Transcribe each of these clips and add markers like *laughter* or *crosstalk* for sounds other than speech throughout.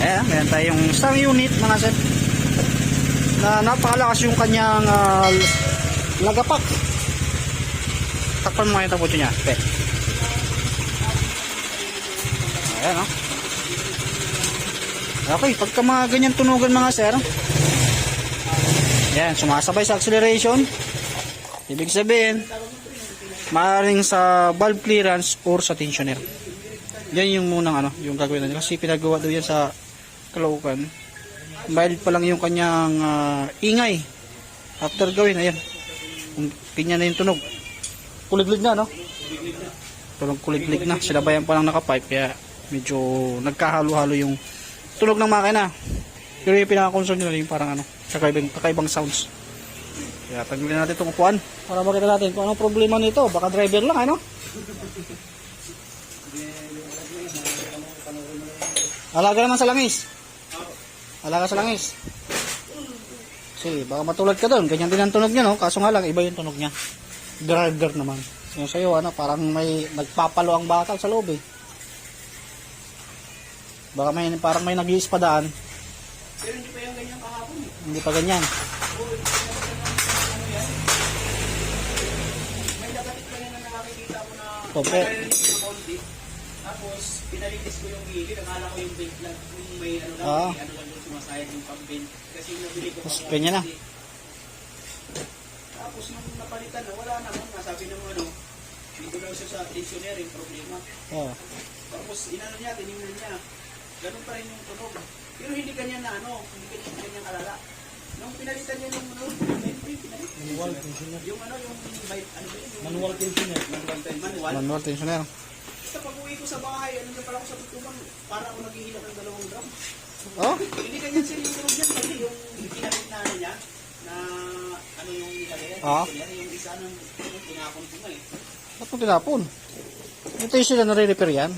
Ayan, meron tayong isang unit mga sir. Na napakalakas yung kanyang ah, lagapak. Takpan mo nga yung tabucho niya. Okay. Ayan o. Okay, pagka mga ganyan tunugan mga sir. Ayan, sumasabay sa acceleration. Ibig sabihin, maaaring sa valve clearance or sa tensioner. Yan yung munang ano, yung gagawin natin. Kasi pinagawa daw yan sa Caloocan. Mild pa lang yung kanyang ah, ingay. After gawin, ayan. Pinya na yung tunog. Kuliglig na, no? Tunog kuliglig na. Sinabayan pa lang nakapipe. Kaya medyo nagkahalo-halo yung tunog ng makina. Pero yung pinaka-concern nila yung parang ano, kakaibang, kakaibang sounds. Kaya tanggalin natin itong upuan para makita natin kung anong problema nito. Baka driver lang, ano? Alaga naman sa langis. Alaga sa langis. Kasi baka matulad ka doon. Ganyan din ang tunog niya, no? Kaso nga lang, iba yung tunog niya. Driver naman. Yung sa'yo, ano, parang may nagpapalo ang bakal sa loob, eh. Baka may, parang may nag-iispadaan. Pero hindi pa yung ganyan kahapon eh. Hindi pa ganyan. Opo. Tapos, pinalinis ko yung gilid. Akala ko yung vent lang, yung may ano lang, Ah. may ano lang sumasayad yung pang-vent. Kasi nabili ko pang- ganyan na. Tapos, nung napalitan na, wala naman. Nasabi ng ano, dito daw siya sa tensioner yung problema. Oh. Tapos, inano niya, tinignan niya. Ganun pa rin yung tunog. Pero hindi ganyan na ano, hindi ganyan, ganyan kalala. Nung pinalitan niya yung ano. Manual tensioner. Yung ano, yung bite, ano ba yun? Yung Manual tensioner. manual. Manual tensioner. Basta pag uwi ko sa bahay, ano na pala ako sa tutuban, para ako naghihilap ng dalawang drum. Oh? Hindi ganyan yung tunog niya, kasi yung ginamit na ano niya, na ano yung nilagay, Ah. yung isa ng tinapon ko eh. Ba't mo tinapon? Ito yung sila nare-repair yan.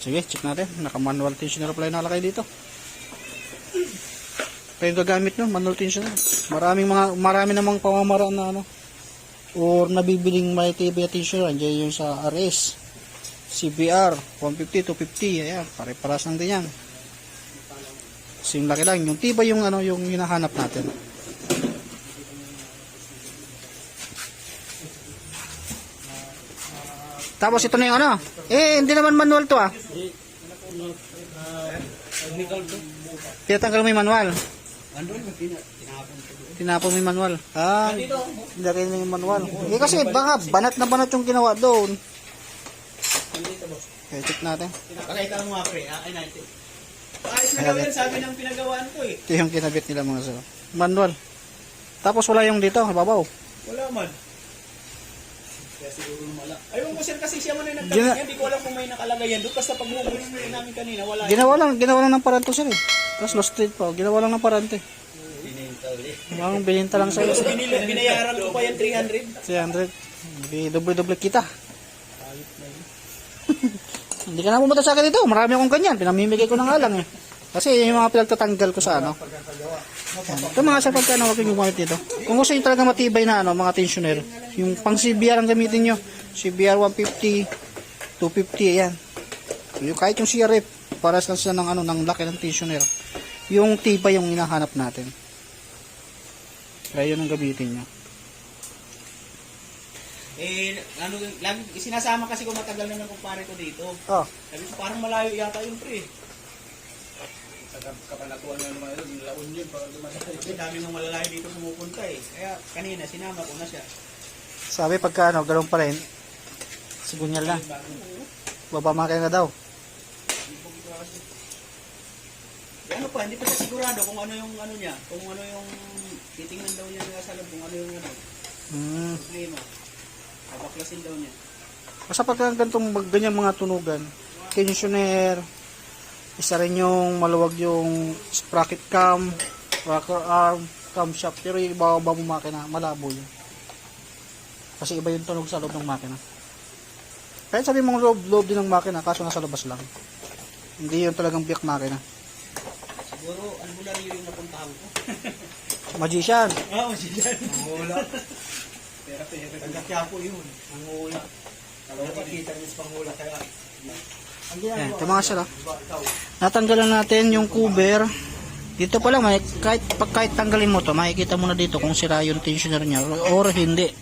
Sige, check natin. Naka-manual tensioner pala yung nakalagay dito. Kaya yung gagamit nun, manual tensioner. Maraming mga, marami namang pamamaraan na ano. Or nabibiling may TV tensioner. Andiyan yung sa RS. CBR, 150, 250. Ayan, pare-paras lang din yan. Same laki lang. Yung tiba yung ano, yung hinahanap natin. Tapos ito na yung ano. Eh, hindi naman manual to ah. Tinatanggal mo yung manual. Tinapon mo yung manual. Ah, hindi rin yung manual. Eh kasi baka banat na banat yung ginawa doon. Okay, check natin. Pakita mo nga pre, ay natin. Ayos na daw yan, sabi ng pinagawaan ko eh. Ito yung kinabit nila mga sir. Manual. Tapos wala yung dito, babaw. Wala man. Kaya siguro lumala. Ayun ko sir kasi siya man yung Gina- nagtanong yan. Di ko alam kung may nakalagay yan. Doon basta pag hukunin mo namin kanina, wala. Ginawa lang, ginawa lang ng parante sir eh. Tapos lost street pa, ginawa lang ng parante. Ang bininta lang sa iyo. Tapos binili, binayaran ko pa yan 300. 300. Di doble-doble kita. *laughs* Hindi ka na pumunta sa akin dito. Marami akong ganyan. Pinamimigay ko ng alang eh. Kasi yun yung mga pinagtatanggal ko sa ano. Ito mga sa pagkano huwag yung gumamit dito. Kung gusto nyo talaga matibay na ano, mga tensioner, yung pang CBR ang gamitin nyo. CBR 150, 250, ayan. Yung kahit yung CRF, para sa sa ng ano, ng laki ng tensioner. Yung tibay yung hinahanap natin. Kaya yun ang gamitin nyo. Eh, ano, lagi, sinasama kasi ko matagal na ng kumpare ko dito. Oh, Sabi ko, parang malayo yata yung pre. Sa kapanatuan na naman yun, laon yun. Kasi dami nang malalayo dito pumupunta eh. Kaya kanina, sinama ko na siya. Sabi pagka ano, ganun pa rin, sigunyal na. Babamakin na daw. Eh, ano pa, hindi pa siya sigurado kung ano yung ano niya. Kung ano yung titingnan daw niya sa loob, kung ano yung ano, Hmm. problema. Papaklasin daw niya. Basta pagka ganitong mag- ganyang mga tunugan, tensioner, isa rin yung maluwag yung sprocket cam, rocker arm, camshaft, pero yung ibaba mo makina, malabo yun. Kasi iba yung tunog sa loob ng makina. Kahit sabi mong loob, loob din ng makina, kaso nasa labas lang. Hindi yun talagang biyak makina. Siguro, albularyo yung napuntahan ko. Magician. *laughs* Oo, oh, siya. Mangula. Pero pero taga Quiapo yun. Mangula. Dapat kita rin sa pangula kaya Yan, ito mga sir. ah. Natanggalan natin yung cover. Dito pa lang, may, kahit, pag kahit tanggalin mo to, makikita mo na dito kung sira yung tensioner niya or, or hindi.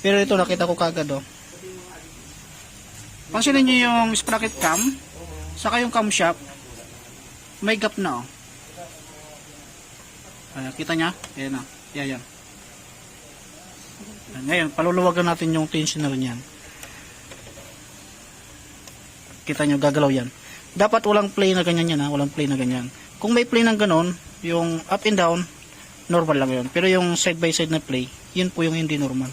Pero ito nakita ko kagad oh. Pansinin nyo yung sprocket cam, saka yung camshaft, may gap na oh. Ayan, kita niya? Ayan na. Yan, yan. Ayan, Ngayon, paluluwagan natin yung tensioner niyan. Kita nyo, gagalaw yan. Dapat walang play na ganyan yan ha, walang play na ganyan. Kung may play ng ganon, yung up and down, normal lang yun. Pero yung side by side na play, yun po yung hindi normal.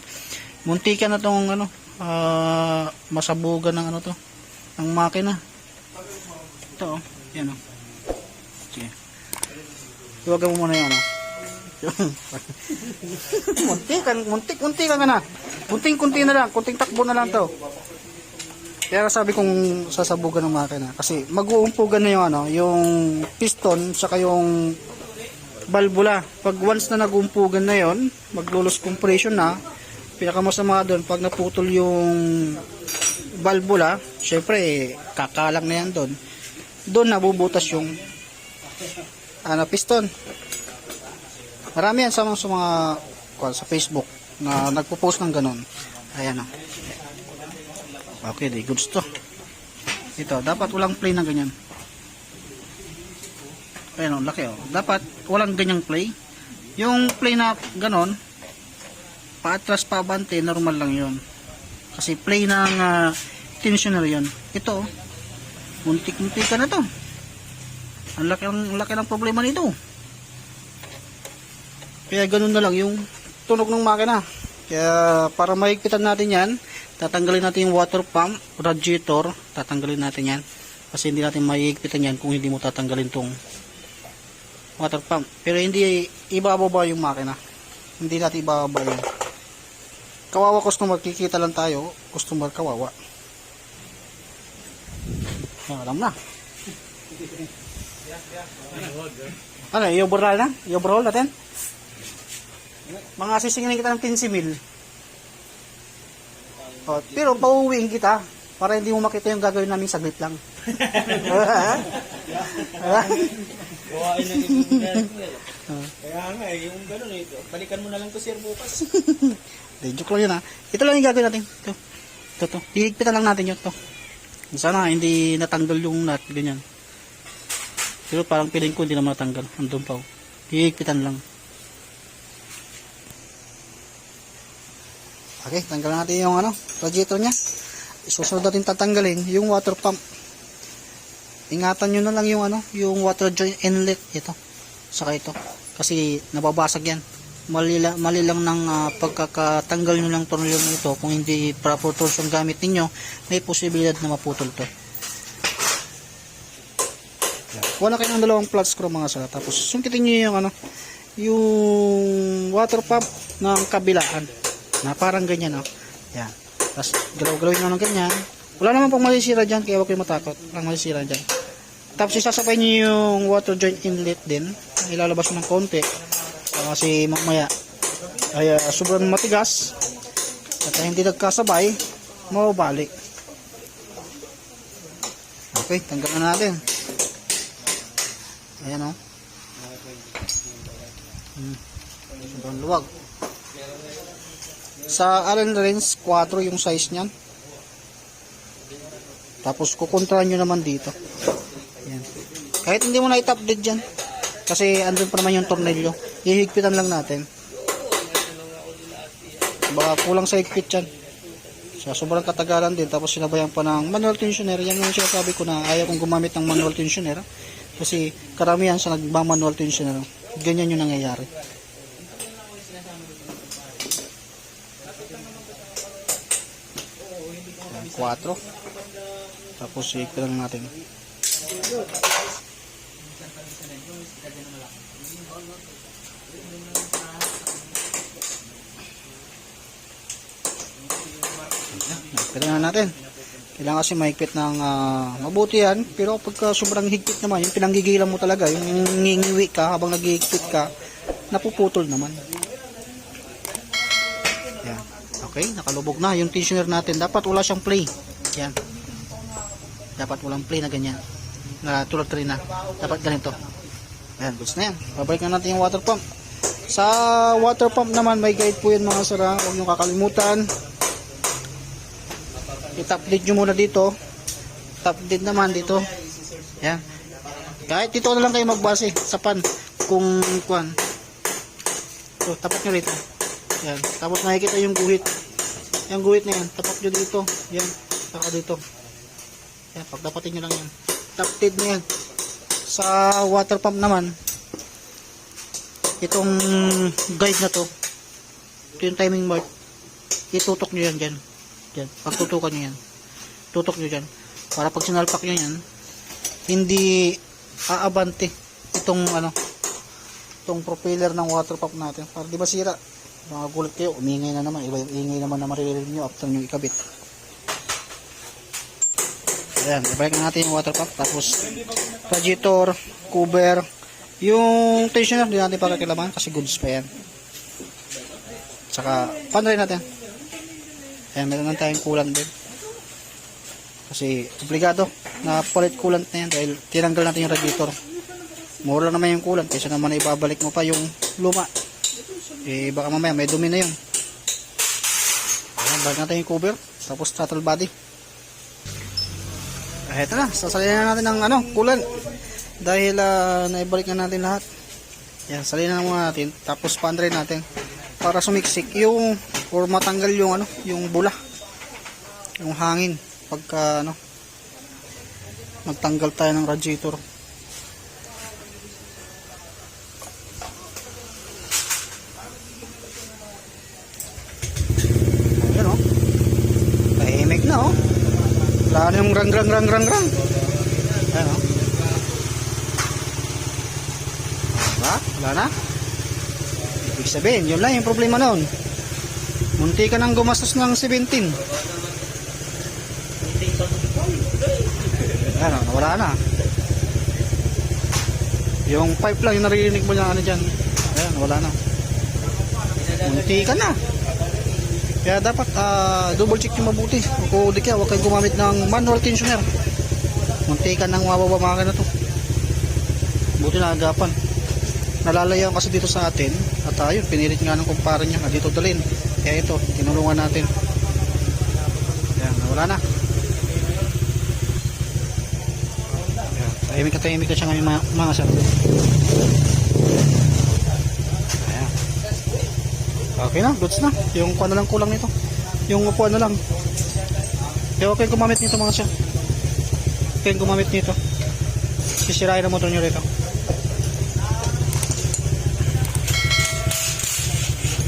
Munti ka na tong ano, ah, masabugan ng ano to, ng makina. Ito oh, yan oh. Sige. Iwagan mo muna yung ano. Munti kan, muntik, munti ka na. Kunting-kunti na lang, kunting takbo na lang to. Kaya sabi kong sasabugan ng makina kasi mag-uumpugan na yung ano, yung piston saka yung valvula. Pag once na nag-uumpugan na yon, maglulos compression na. Pinakamasama doon pag naputol yung valvula, syempre kakalang na yan doon. Doon nabubutas yung ano, piston. Marami yan sa mga, sa mga sa Facebook na nagpo-post ng ganun. Ayan o. Okay, di goods to. Ito, dapat walang play na ganyan. Ayan o, laki o. Dapat walang ganyang play. Yung play na ganon, paatras pa abante, normal lang yon Kasi play ng uh, tensioner yun. Ito, oh. muntik-muntik ka na to. Ang laki, ang laki ng problema nito. Kaya ganun na lang yung tunog ng makina. Kaya para mahigpitan natin yan, tatanggalin natin yung water pump, radiator, tatanggalin natin yan. Kasi hindi natin mahigpitan yan kung hindi mo tatanggalin tong water pump. Pero hindi ibababa yung makina. Hindi natin ibababa yan. Kawawa customer, kikita lang tayo. Customer kawawa. Ah, alam na. *laughs* Ano, i-overhaul na? I-overhaul natin? Mga sisingin kita ng 15 mil. Oh, pero pauwiin kita para hindi mo makita yung gagawin namin saglit lang. Gawain ng ibang Kaya nga eh, yung gano'n eh, balikan mo na lang to sir bukas. *laughs* Hindi, joke lang yun ha. Ito lang yung gagawin natin. Ito. Ito, to. Hihigpitan lang natin yun. To. Sana hindi natanggal yung nut. Ganyan. Pero parang piling ko hindi na matanggal. Andun pa. oh. Hihigpitan lang. Okay, tanggal natin yung ano, radiator niya. Isusunod natin tatanggalin yung water pump. Ingatan nyo na lang yung ano, yung water joint inlet ito. Saka ito. Kasi nababasag yan. Mali, la- mali lang ng ah, pagkakatanggal nyo ng tornilyo ito kung hindi proper tools ang gamit ninyo, may posibilidad na maputol to. Wala kayo ng dalawang flat screw mga sala. Tapos sungkitin nyo yung ano, yung water pump ng kabilaan na parang ganyan oh. Yan. Tapos galaw-galawin nyo ng ganyan. Wala naman pong masisira dyan, kaya huwag kayo matakot. Walang masisira dyan. Tapos isasabay nyo yung water joint inlet din. Ilalabas ng konti. Ah, Kasi mamaya ay ah, sobrang matigas. At hindi nagkasabay, mababalik. Okay, tanggalan natin. Ayan o. Hmm. Sobrang luwag. Sa Allen Range 4 yung size niyan. Tapos kukontra nyo naman dito. Ayan. Kahit hindi mo na itap dead dyan. Kasi andun pa naman yung tornilyo. Hihigpitan lang natin. Baka kulang sa higpit yan. Sa sobrang katagalan din. Tapos sinabayan pa ng manual tensioner. Yan yung sinasabi ko na ayaw kong gumamit ng manual tensioner. Kasi karamihan sa nagmamanual tensioner. Ganyan yung nangyayari. 4. Tapos higpitan lang natin. Kailangan natin. Kailangan kasi mahigpit ng ah, mabuti yan. Pero pagka sobrang higpit naman, yung pinanggigilan mo talaga, yung ngingiwi ka habang naghihigpit ka, napuputol naman. Yan. Okay, nakalubog na yung tensioner natin. Dapat wala siyang play. Yan. Dapat walang play na ganyan. Na tulad kanina. Dapat ganito. Ayan, goods na yan. Babalik na natin yung water pump. Sa water pump naman, may guide po yan mga sara. Huwag nyo kakalimutan. I-top dead nyo muna dito. Top dead naman dito. Ayan. Kahit dito na lang kayo magbase sa pan. Kung kuan. So, tapat nyo rito. Ayan. Tapos nakikita yung guhit. Yung guhit na yan. Tapat nyo dito. Yan. Saka dito. Yan. Pagdapatin nyo lang yan. Top dead na yan. Sa water pump naman, itong guide na to, ito yung timing mark, itutok nyo yan dyan. Dyan. Pagtutukan nyo yan. Tutok nyo dyan. Para pag sinalpak nyo yan, hindi aabante itong ano, itong propeller ng water pump natin. Para di ba sira? Mga gulat kayo, umingay na naman. Iba yung ingay naman na maririnig nyo after nyo ikabit. Ayan, ibalik na natin yung water pump. Tapos, radiator, cover, yung tensioner, di natin pagkakilaman kasi goods pa yan. Tsaka, paano rin natin? Ayan, meron lang tayong coolant din. Kasi, obligado na palit coolant na yan dahil tinanggal natin yung radiator. Mura lang naman yung coolant kaysa naman ibabalik mo pa yung luma. Eh, baka mamaya may dumi na yun. Ayan, balik natin yung cover. Tapos, throttle body. Ah, eto na, sasalinan na natin ng ano, coolant. Dahil ah, naibalik na natin lahat. Yan, salinan na muna natin. Tapos pandry natin. Para sumiksik yung, or matanggal yung ano, yung bula. Yung hangin. Pagka ano, magtanggal tayo ng radiator. Ayan oh. Tahimik na oh. Wala yung rang rang rang rang rang. Ayan oh. Diba? Wala na. Ibig sabihin, yun lang yung problema noon. Munti ka nang gumastos ng 17. Ayan oh, wala na. Yung pipe lang yung naririnig mo na ano dyan. Ayan, wala na. Munti ka na. Kaya dapat ah, double check yung mabuti. Di kaya, huwag kayong gumamit ng manual tensioner. Munti ka nang mababamaga na to. Buti na agapan. Nalalayan kasi dito sa atin. At ayun, pinilit nga ng kumpara niya na dito dalhin. Kaya ito, tinulungan natin. Yan, wala na. Tahimik na tahimik na siya ngayon mga, mga sir. Okay na, goods na. Yung kuha na lang kulang nito. Yung upuan na lang. Kaya okay gumamit nito mga sir. Okay gumamit nito. Sisirain ang motor nyo rito.